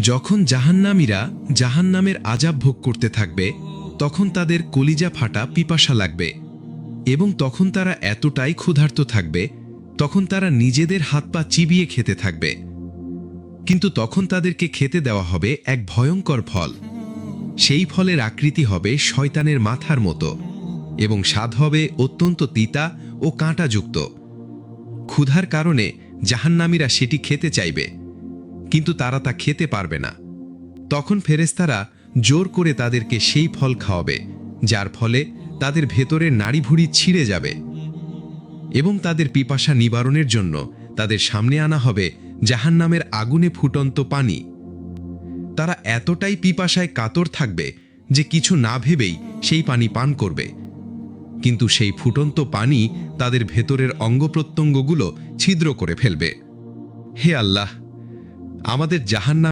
যখন জাহান্নামীরা জাহান্নামের আজাব ভোগ করতে থাকবে, তখন তাদের কলিজা ফাটা পিপাসা লাগবে এবং তখন তারা এতটাই ক্ষুধার্ত থাকবে, তখন তারা নিজেদের হাত পা চিবিয়ে খেতে থাকবে। কিন্তু তখন তাদেরকে খেতে দেওয়া হবে এক ভয়ঙ্কর ফল। সেই ফলের আকৃতি হবে শয়তানের মাথার মতো এবং স্বাদ হবে অত্যন্ত তিতা ও কাঁটাযুক্ত। ক্ষুধার কারণে জাহান্নামীরা সেটি খেতে চাইবে। কিন্তু তারা তা খেতে পারবে না। তখন ফেরেস্তারা জোর করে তাদেরকে সেই ফল খাওয়াবে, যার ফলে তাদের ভেতরের নাড়িভুড়ি ছিঁড়ে যাবে এবং তাদের পিপাসা নিবারণের জন্য তাদের সামনে আনা হবে জাহান্নামের আগুনে ফুটন্ত পানি। তারা এতটাই পিপাসায় কাতর থাকবে যে কিছু না ভেবেই সেই পানি পান করবে। কিন্তু সেই ফুটন্ত পানি তাদের ভেতরের অঙ্গপ্রত্যঙ্গগুলো ছিদ্র করে ফেলবে। হে আল্লাহ! আমাদের জাহান্নাম